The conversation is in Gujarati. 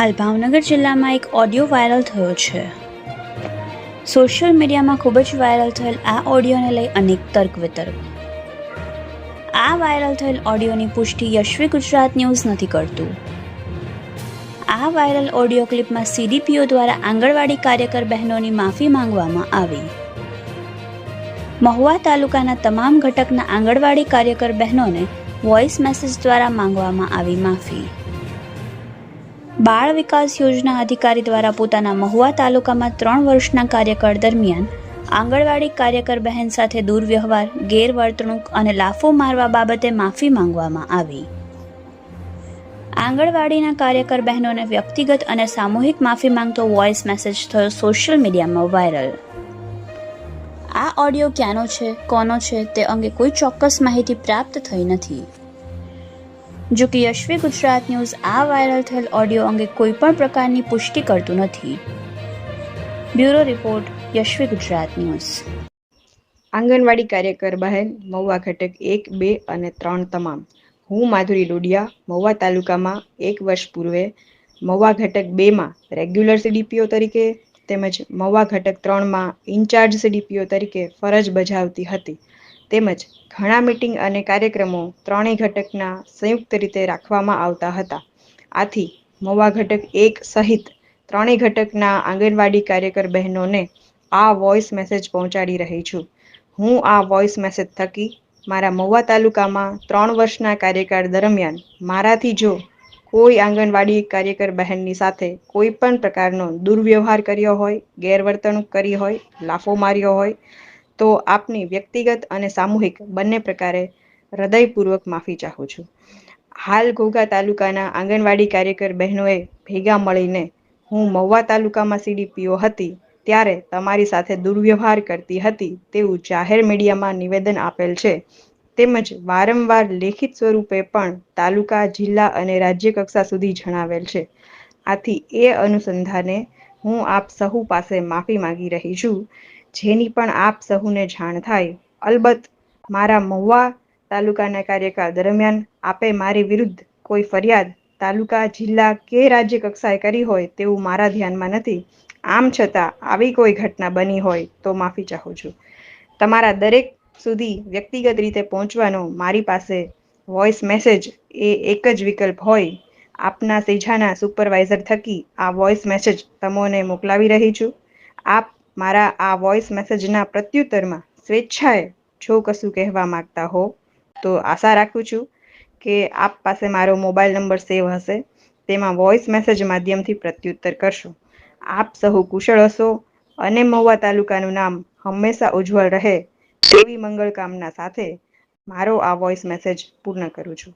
હાલ ભાવનગર જિલ્લામાં એક ઓડિયો વાયરલ થયો છે. સોશિયલ મીડિયામાં ખૂબ જ વાયરલ થયેલ આ ઓડિયોને લઈ અનેક તર્ક વિતર્ક. આ વાયરલ થયેલ ઓડિયોની પુષ્ટિ યશવી ગુજરાત ન્યૂઝ નથી કરતું. આ વાયરલ ઓડિયો ક્લિપમાં સીડીપીઓ દ્વારા આંગણવાડી કાર્યકર બહેનોની માફી માંગવામાં આવી. મહુવા તાલુકાના તમામ ઘટકના આંગણવાડી કાર્યકર બહેનોને વોઇસ મેસેજ દ્વારા માંગવામાં આવી માફી. બાળ વિકાસ યોજના અધિકારી દ્વારા પોતાના મહુવા તાલુકામાં ત્રણ વર્ષના કાર્યકાળ દરમિયાન આંગણવાડી કાર્યકર બહેન સાથે દુર્વ્યવહાર, ગેરવર્તણૂક અને લાફો મારવા બાબતે માફી માંગવામાં આવી. આંગણવાડીના કાર્યકર બહેનોને વ્યક્તિગત અને સામૂહિક માફી માંગતો વોઇસ મેસેજ થયો સોશિયલ મીડિયામાં વાયરલ આ ઓડિયો ક્યાંનો છે, કોનો છે, તે અંગે કોઈ ચોક્કસ માહિતી પ્રાપ્ત થઈ નથી. જો કે યશ્વી ગુજરાત ન્યૂઝ આ વાયરલ થયેલ ઓડિયો અંગે કોઈ પણ પ્રકારની પુષ્ટિ કરતું નથી. Bureau report, Yashvi Gujarat news. Anganwadi કાર્યકર બહેન મહુવા ઘટક એક, બે અને ત્રણ તમામ. હું માધુરી લોડિયા, મહુવા તાલુકામાં એક વર્ષ પૂર્વે મહુવા ઘટક બેમાં રેગ્યુલર સીડીપીઓ તરીકે તેમજ મહુવા ઘટક ત્રણમાં ઇન્ચાર્જ સીડીપીઓ તરીકે ફરજ બજાવતી હતી. તેમજ ઘણા મીટિંગ અને કાર્યક્રમો ત્રણેય ઘટકના સંયુક્ત રીતે રાખવામાં આવતા હતા. આથી મહુવા ઘટક એક સહિત ત્રણેય ઘટકના આંગણવાડી કાર્યકર બહેનોને આ વોઇસ મેસેજ પહોંચાડી રહી છું. હું આ વોઇસ મેસેજ થકી મારા મહુવા તાલુકામાં ત્રણ વર્ષના કાર્યકાળ દરમિયાન મારાથી જો કોઈ આંગણવાડી કાર્યકર બહેનની સાથે કોઈ પણ પ્રકારનો દુર્વ્યવહાર કર્યો હોય, ગેરવર્તણૂક કરી હોય, લાફો માર્યો હોય તો આપની વ્યક્તિગત અને સામૂહિક બંને પ્રકારે હૃદયપૂર્વક માફી ચાહું છું. હાલ ઘોઘા તાલુકાના આંગણવાડી કાર્યકર બહેનોએ ભેગા મળીને હું મહુવા તાલુકામાં સીડીપીઓ હતી ત્યારે તમારી સાથે દુર્વ્યવહાર કરતી હતી તેવું જાહેર મીડિયામાં નિવેદન આપેલ છે. તેમજ વારંવાર લેખિત સ્વરૂપે પણ તાલુકા, જિલ્લા અને રાજ્ય કક્ષા સુધી જણાવેલ છે. આથી એ અનુસંધાને હું આપ સહુ પાસે માફી માંગી રહી છું. જેની પણ આપ સહુને જાણ થાય. અલબત્ત, મારા મહુવા તાલુકાના કાર્યકાળ દરમિયાન આપે મારી વિરુદ્ધ કોઈ ફરિયાદ તાલુકા, જિલ્લા કે રાજ્ય કક્ષાએ કરી હોય તેવું મારા ધ્યાનમાં નથી. આમ છતાં, આવી કોઈ ઘટના બની હોય તો માફી ચાહું છું. તમારા દરેક સુધી વ્યક્તિગત રીતે પહોંચવાનો મારી પાસે વોઇસ મેસેજ એ એક જ વિકલ્પ હોય. આપના સેજાના સુપરવાઇઝર થકી આ વોઇસ મેસેજ તમોને મોકલાવી રહી છું. આપ મારા આ વોઇસ મેસેજના પ્રત્યુત્તરમાં સ્વેચ્છાએ જો કશું કહેવા માંગતા હો, તો આશા રાખું છું કે આપ પાસે મારો મોબાઈલ નંબર સેવ હશે. તેમાં વોઇસ મેસેજ માધ્યમથી પ્રત્યુત્તર કરશો. આપ સહુ કુશળ હશો અને મહુવા તાલુકાનું નામ હંમેશા ઉજ્જવળ રહે તેવી મંગળ કામના સાથે મારો આ વોઇસ મેસેજ પૂર્ણ કરું છું.